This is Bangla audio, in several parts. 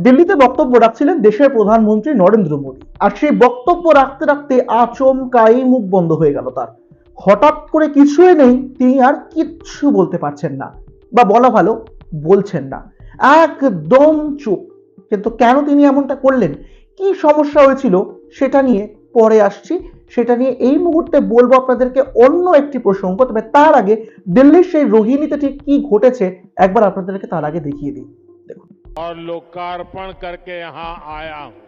দিল্লিতে বক্তব্য রাখছিলেন দেশের প্রধানমন্ত্রী নরেন্দ্র মোদী। আর সেই বক্তব্য রাখতে রাখতে আচমকাই মুখ বন্ধ হয়ে গেল তার। হঠাৎ করে কিছুই নেই, তিনি আর কিচ্ছু বলতে পারছেন না। বা বলা ভালো, বলছেন না। একদম চুপ। কিন্তু কেন তিনি এমনটা করলেন? কি সমস্যা হয়েছিল? সেটা নিয়ে পরে আসছি। সেটা নিয়ে এই মুহূর্তে বলব আপনাদেরকে অন্য একটি প্রসঙ্গ। তবে তার আগে দিল্লির সেই রোহিণীতে ঠিক কি ঘটেছে, একবার আপনাদেরকে তার আগে দেখিয়ে দিই। और लोकार्पण करके यहाँ आया हूँ।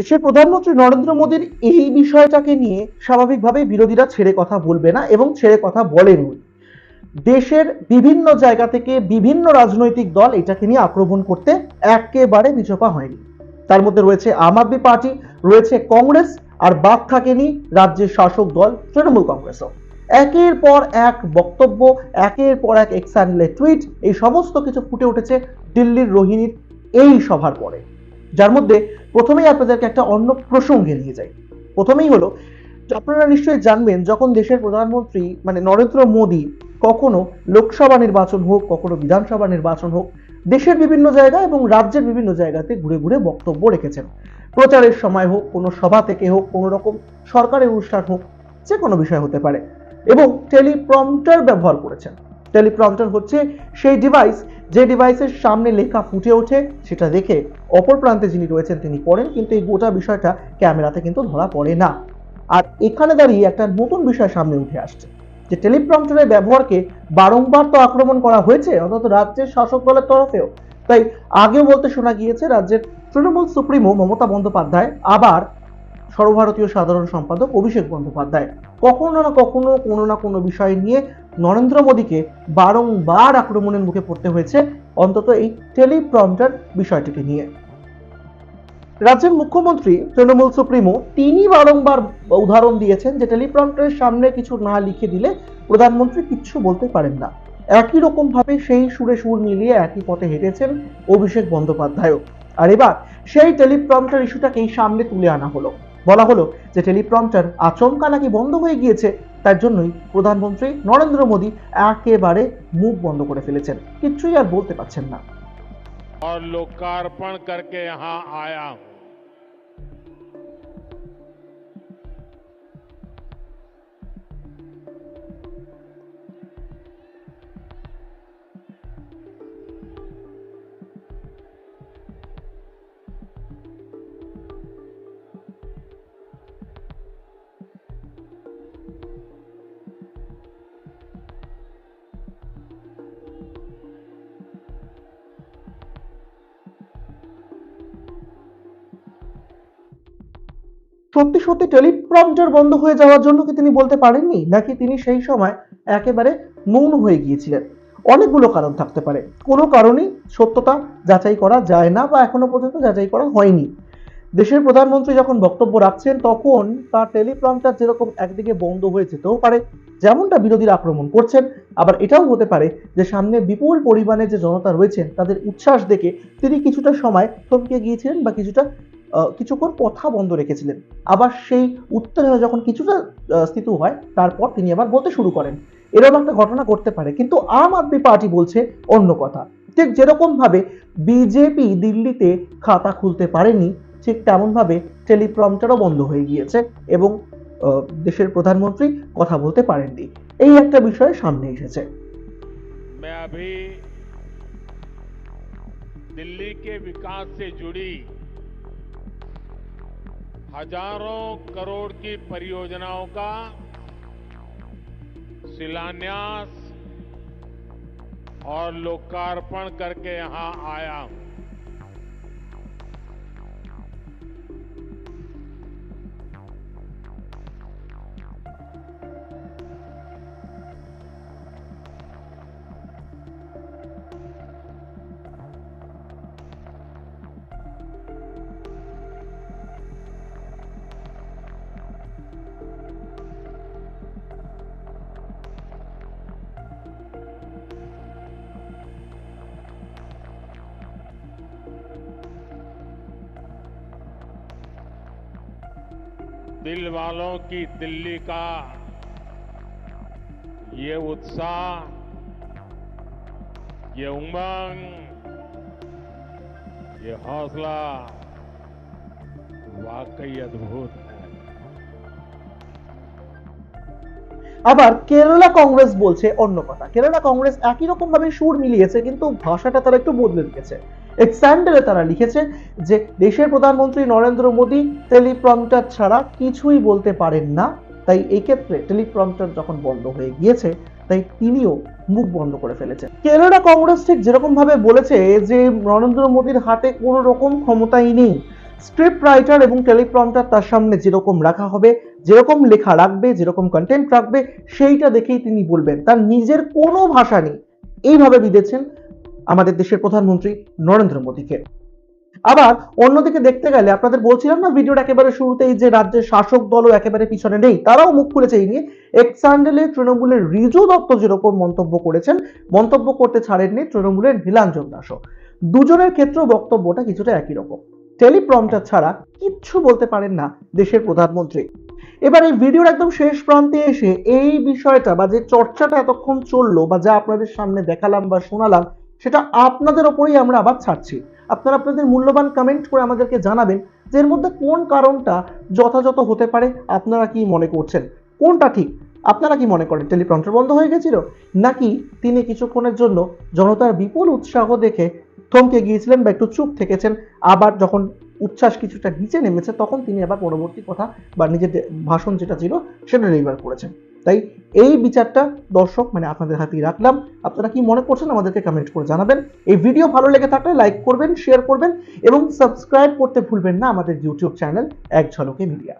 দেশের প্রধানমন্ত্রী নরেন্দ্র মোদীর এই বিষয়টাকে নিয়ে স্বাভাবিকভাবে বিরোধীরা ছেড়ে কথা বলবে না এবং ছেড়ে কথা বলেন দেশের বিভিন্ন জায়গা থেকে বিভিন্ন রাজনৈতিক দল এটাকে নিয়ে আক্রমণ করতে একেবারে পিছপা হয়নি। তার মধ্যে রয়েছে আম আদমি পার্টি, রয়েছে কংগ্রেস আর বাদ থাকেনি রাজ্যের শাসক দল তৃণমূল কংগ্রেসও। একের পর এক বক্তব্য, একের পর এক এক্সান্ডেলের টুইট এই সমস্ত কিছু ফুটে উঠেছে দিল্লির রোহিণীর এই সভার পরে। যার মধ্যে প্রথমেই আপনাদেরকে একটা অন্য প্রসঙ্গে নিয়ে যাই। প্রথমেই হলো, আপনারা নিশ্চয়ই জানবেন যখন দেশের প্রধানমন্ত্রী মানে নরেন্দ্র মোদী কখনো লোকসভা নির্বাচন হোক, কখনো বিধানসভা নির্বাচন হোক, দেশের বিভিন্ন জায়গা এবং রাজ্যের বিভিন্ন জায়গাতে ঘুরে ঘুরে বক্তব্য রেখেছেন। প্রচারের সময় হোক, কোনো সভা থেকে হোক, কোনো রকম সরকারি অনুষ্ঠান হোক, যে কোনো বিষয় হতে পারে। এবং টেলিপ্রম্পটার ব্যবহার করেছেন। টেলিপ্রম্পটার হচ্ছে সেই ডিভাইস যে ডিভাইসের সামনে লেখা ফুটে ওঠে, সেটা দেখে অপর প্রান্তে যিনি রয়েছেন তিনি পড়েন, কিন্তু এই গোটা বিষয়টা ক্যামেরাতে কিন্তু ধরা পড়ে না। আর এখানে দাঁড়িয়ে একটা নতুন বিষয় সামনে উঠে আসছে, যে টেলিপ্রম্পটারের ব্যবহারকে বারংবার তো আক্রমণ করা হয়েছে, অন্তত রাজ্যের শাসক দলের তরফেও। তাই আগেও বলতে শোনা গিয়েছে, রাজ্যের তৃণমূল সুপ্রিমো মমতা বন্দ্যোপাধ্যায়, আবার সর্বভারতীয় সাধারণ সম্পাদক অভিষেক বন্দ্যোপাধ্যায়। কখনো না কখনো কোনো না কোনো বিষয় নিয়ে নরেন্দ্র মোদীকে বারংবার আক্রমণের মুখে পড়তে হয়েছে অন্তত এই টেলিপ্রম্পটার বিষয়টিকে নিয়ে। রাজ্যের মুখ্যমন্ত্রী তৃণমূল সুপ্রিমো তিনি বারংবার উদাহরণ দিয়েছেন যে টেলিপ্রম্পটারের সামনে কিছু না লিখে দিলে প্রধানমন্ত্রী কিচ্ছু বলতে পারেন না। একই রকম ভাবে সেই সুরে সুর মিলিয়ে একই পথে হেঁটেছেন অভিষেক বন্দ্যোপাধ্যায়ও। আর এবার সেই টেলিপ্রম্পটার ইস্যুটাকেই সামনে তুলে আনা হলো। বলা হলো যে টেলিপ্রম্পটার আচমকা নাকি বন্ধ হয়ে গিয়েছে তার জন্যই প্রধানমন্ত্রী নরেন্দ্র মোদী একেবারে মুখ বন্ধ করে ফেলেছেন কিচ্ছুই আর বলতে পারছেন না और लोकार्पण करके यहां आया हूं সত্যি সত্যি টেলিপ্রম্পটার বন্ধ হয়ে যাওয়ার জন্য কি তিনি বলতে পারেননি? নাকি তিনি সেই সময় একেবারে মৌন হয়ে গিয়েছিলেন? অনেকগুলো কারণ থাকতে পারে। কোনো কারণেই সত্যতা যাচাই করা যায় না বা এখনও পর্যন্ত যাচাই করা হয়নি। দেশের প্রধানমন্ত্রী যখন বক্তব্য রাখছেন, তখন তার টেলিপ্রম্পটার যেরকম একদিকে বন্ধ হয়ে যেতেও পারে, যেমনটা বিরোধীরা আক্রমণ করছেন, আবার এটাও হতে পারে যে সামনে বিপুল পরিমাণে যে জনতা রয়েছেন, তাদের উচ্ছ্বাস দেখে তিনি কিছুটা সময় থমকে গিয়েছিলেন বা কিছুটা কিছুক্ষণ কথা বন্ধ রেখেছিলেন আবার সেই উত্তেজনা যখন কিছুটা আহ, স্থিত হয় তারপর তিনি আবার বলতে শুরু করেন এরকম একটা ঘটনা ঘটতে পারে কিন্তু আম আদমি পার্টি বলছে অন্য কথা ঠিক যেরকম ভাবে বিজেপি দিল্লিতে খাতা খুলতে পারেনি ঠিক তেমন ভাবে টেলিপ্রম্পটারও বন্ধ হয়ে গিয়েছে এবং আহ, দেশের প্রধানমন্ত্রী কথা বলতে পারেননি এই একটা বিষয় সামনে এসেছে मैं अभी दिल्ली के विकास से जुड़ी हज़ारों करोड़ की परियोजनाओं का शिलान्यास और लोकार्पण करके यहाँ आया हूँ। दिल वालों की दिल्ली का ये उत्साह ये उमंग ये हौसला वाकई अद्भुत। है আবার কেরালা কংগ্রেস বলছে অন্য কথা। কেরালা কংগ্রেস একই রকম ভাবে সুর মিলিয়েছে, কিন্তু ভাষাটা তারা একটু বদলে দিয়েছে। এক তারা লিখেছে যে, দেশের প্রধানমন্ত্রী নরেন্দ্র মোদী টেলিপ্রম্পটার ছাড়া কিছুই বলতে পারেন না। তাই এই ক্ষেত্রে টেলিপ্রম্পটার যখন বন্ধ হয়ে গিয়েছে, তাই তিনিও মুখ বন্ধ করে ফেলেছেন। কেরালা কংগ্রেস ঠিক যেরকম ভাবে বলেছে যে, নরেন্দ্র মোদীর হাতে কোনো রকম ক্ষমতাই নেই। স্ক্রিপ্ট রাইটার এবং টেলিপ্রম্পটার তার সামনে যেরকম রাখা হবে যেরকম লেখা রাখবে, যেরকম কন্টেন্ট রাখবে, সেইটা দেখেই তিনি বলবেন। তার নিজের কোনো ভাষা নেই। এইভাবে বিধেছেন আমাদের দেশের প্রধানমন্ত্রী নরেন্দ্র মোদীকে। আবার অন্যদিকে দেখতে গেলে আপনাদের বলছিলাম না ভিডিওর একেবারে শুরুতেই যে রাজ্যের শাসক দলও একেবারে পিছনে নেই, তারাও মুখ খুলেছে এই নিয়ে। এক্সান্ডেলে তৃণমূলের রিজু দত্ত যেরকম মন্তব্য করেছেন, মন্তব্য করতে ছাড়েননি তৃণমূলের নীলাঞ্জন দাসও। দুজনের ক্ষেত্রেও বক্তব্যটা কিছুটা একই রকম। টেলিপ্রম্পটার ছাড়া কিচ্ছু বলতে পারেন না দেশের প্রধানমন্ত্রী। এবার এই ভিডিওর একদম শেষ প্রান্তে এসে এই বিষয়টা বা যে চর্চাটা এতক্ষণ চলল বা যা আপনাদের সামনে দেখালাম বা শোনালাম, সেটা আপনাদের ওপরেই আমরা আবার ছাড়ছি। আপনারা আপনাদের মূল্যবান কমেন্ট করে আমাদেরকে জানাবেন যে এর মধ্যে কোন কারণটা যথাযথ হতে পারে, আপনারা কি মনে করছেন? কোনটা ঠিক? আপনারা কি মনে করেন? টেলিপ্রম্পটার বন্ধ হয়ে গেছিল? নাকি তিনি কিছুক্ষণের জন্য জনতার বিপুল উৎসাহ দেখে থমকে গিয়েছিলেন বা একটু চুপ থেকেছেন। আবার যখন উচ্ছ্বাস কিছুটা নিচে নেমেছে, তখন তিনি আবার পরবর্তী কথা বা নিজের ভাষণ যেটা ছিল, সেটা ডেলিভার করেছেন। তাই এই বিচারটা দর্শক মানে আপনাদের হাতেই রাখলাম। আপনারা কি মনে করছেন, আমাদেরকে কমেন্ট করে জানাবেন। এই ভিডিও ভালো লেগে থাকলে লাইক করবেন শেয়ার করবেন এবং সাবস্ক্রাইব করতে ভুলবেন না আমাদের ইউটিউব চ্যানেল এক ঝলকে মিডিয়া